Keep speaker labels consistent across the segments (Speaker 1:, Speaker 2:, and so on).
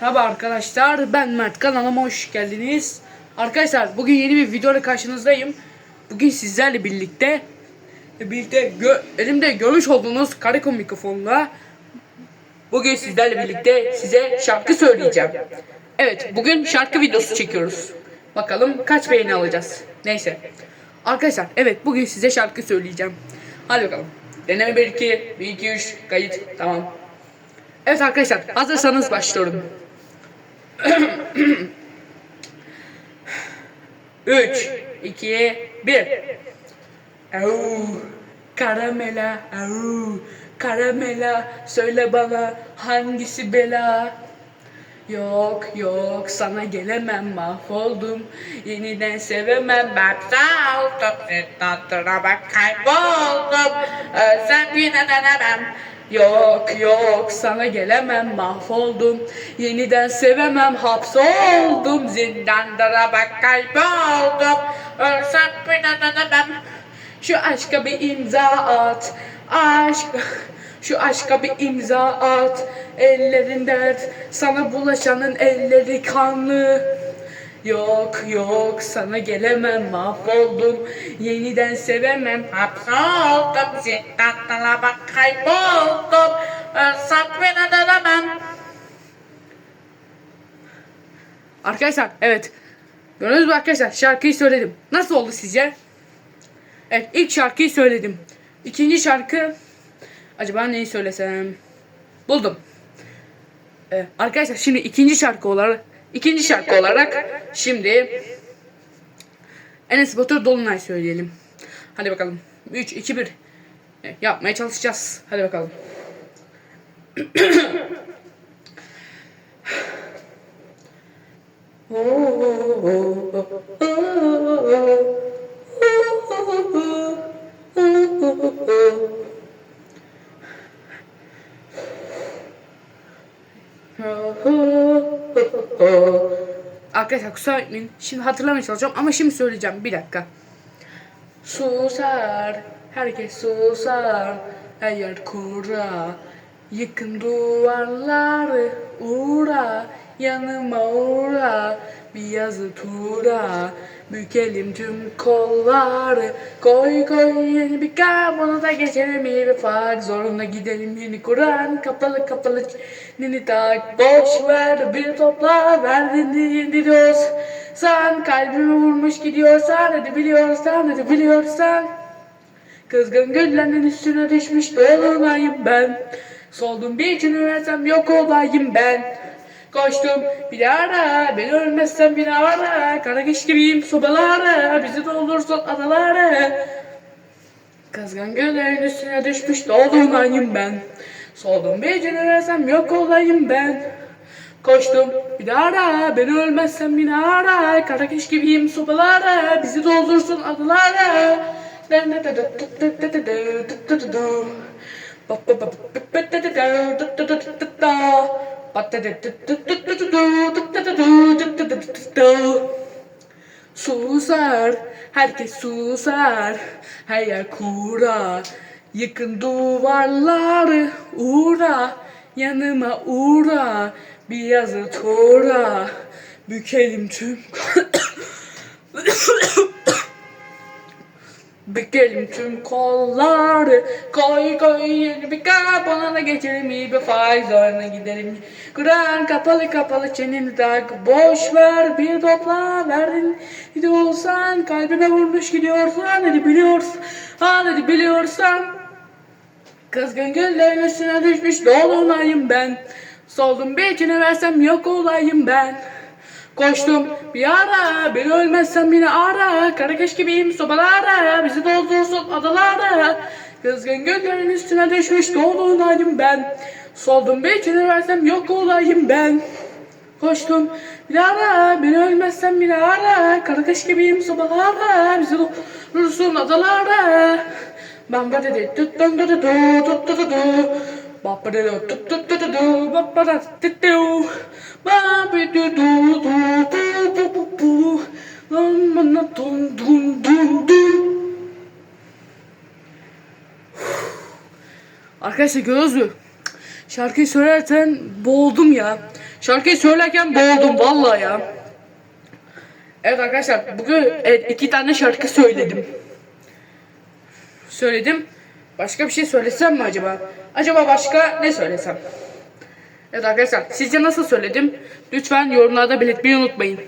Speaker 1: Merhaba arkadaşlar ben Mert kanalıma hoş geldiniz. Arkadaşlar bugün yeni bir videoyla karşınızdayım. Bugün sizlerle birlikte birlikte gö- elimde görmüş olduğunuz Karekon mikrofonla bugün sizlerle birlikte size şarkı söyleyeceğim. Evet bugün şarkı videosu çekiyoruz. Bakalım kaç beğeni alacağız. Neyse. Arkadaşlar evet bugün size şarkı söyleyeceğim. Hadi bakalım. Deneme 1 2 1 2 3 kayıt tamam. Evet arkadaşlar hazırsanız başlıyorum. 3 2 1 Au karamela au. Karamela söyle bana hangisi bela Yok yok sana gelemem mahvoldum. Yeniden sevemem ben saldım tatlıra bak kayboldum. Ölsem yine denemem. Yok yok sana gelemem mahvoldum. Yeniden sevemem hapsoldum. Zindanlara bak kayboldum. Ölsem yine denemem. Şu aşka bir imza at. Aşk şu aşka bir imza at Ellerin dert. Sana bulaşanın elleri kanlı. Yok yok sana gelemem mahvoldum. Yeniden sevemem. Hapsoldum zindanlara bak kayboldum. Ölsem beni denemem Arkadaşlar evet. Gördünüz mü arkadaşlar? Şarkıyı söyledim. Nasıl oldu sizce? Evet ilk şarkıyı söyledim. İkinci şarkı Acaba neyi söylesem? Buldum. Ee, arkadaşlar şimdi ikinci şarkı olarak ikinci şarkı olarak şimdi Enes Batur Dolunay söyleyelim. Hadi bakalım. 3 2 1 Ee, yapmaya çalışacağız. Hadi bakalım. Arkadaşlar kusura bakmayın. Şimdi hatırlamaya çalışacağım ama şimdi söyleyeceğim. Bir dakika. Susar, herkes susar. Her yer kura. Yıkın duvarları uğra. Yanıma uğra. Bir yazı tura. Bükelim tüm kolları. Koy koy yeni bir kap Onu da geçelim. İyi bir fark Zorunda gidelim. Yeni Kur'an Kapalı kapalı. Nini tak Boş ver bir topla Verdiğini yediriyoruz Sen kalbimi vurmuş gidiyorsan Hadi biliyorsan hadi biliyorsan. Kızgın güllerin üstüne düşmüş dolunayım ben. Soldum bir için versem yok olayım ben Koştum bir ara ben ölmezsem bir ara Kara geç gibiyim sobalara Bizi doldursun adalara Kızgın güllerin üstüne düşmüş dolunayım ben Soldum bir için versem yok olayım ben Koştum bir ara ben ölmezsem bir ara Kara geç gibiyim sobalara Bizi doldursun adalara Susar, herkes susar, her yer kura. Yıkın duvarları uğra, yanıma uğra. Bir yazı tura, bükelim tüm Bükelim tüm kolları Koy koy yeni bir kap Ona da geçelim iyi bir faiz Zoruna gidelim. Kur'an kapalı kapalı çeneni tak Boş ver bir topla Verdin. Hadi olsan Kalbime vurmuş gidiyorsan Hadi biliyorsan Hadi biliyorsan Kızgın güllerin üstüne düşmüş dolunayım ben. Soldum bir versem yok olayım ben Koştum. Bir ara beni ölmezsem yine ara. Karakeş gibiyim sobalara. Bizi doldursun adalara. Kızgın göllerin üstüne düşmüş dolunayım ben. Soldum içine versem yok olayım ben. Koştum. Bir ara beni ölmezsem yine ara. Karakeş gibiyim sobalara. Bizi doldursun adalara. Bamba dedi tut du du tut du du du Bapa dedi tut tut tut du bapa da tut Arkadaşlar gördünüz mü? Şarkıyı söylerken boğuldum ya. Şarkıyı söylerken boğuldum vallahi ya. Evet arkadaşlar bugün evet, iki tane şarkı söyledim. Söyledim. Başka bir şey söylesem mi acaba? Acaba başka ne söylesem? Evet arkadaşlar sizce nasıl söyledim? Lütfen yorumlarda belirtmeyi unutmayın.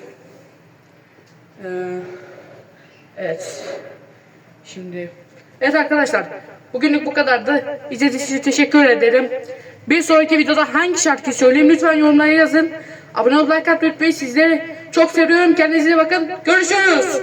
Speaker 1: Ee, evet. Şimdi. Evet arkadaşlar. Bugünlük bu kadardı. İzlediğiniz için teşekkür ederim. Bir sonraki videoda hangi şarkıyı söyleyeyim lütfen yorumlara yazın. Abone olup like atmayı unutmayın. Sizleri çok seviyorum. Kendinize bakın. Görüşürüz.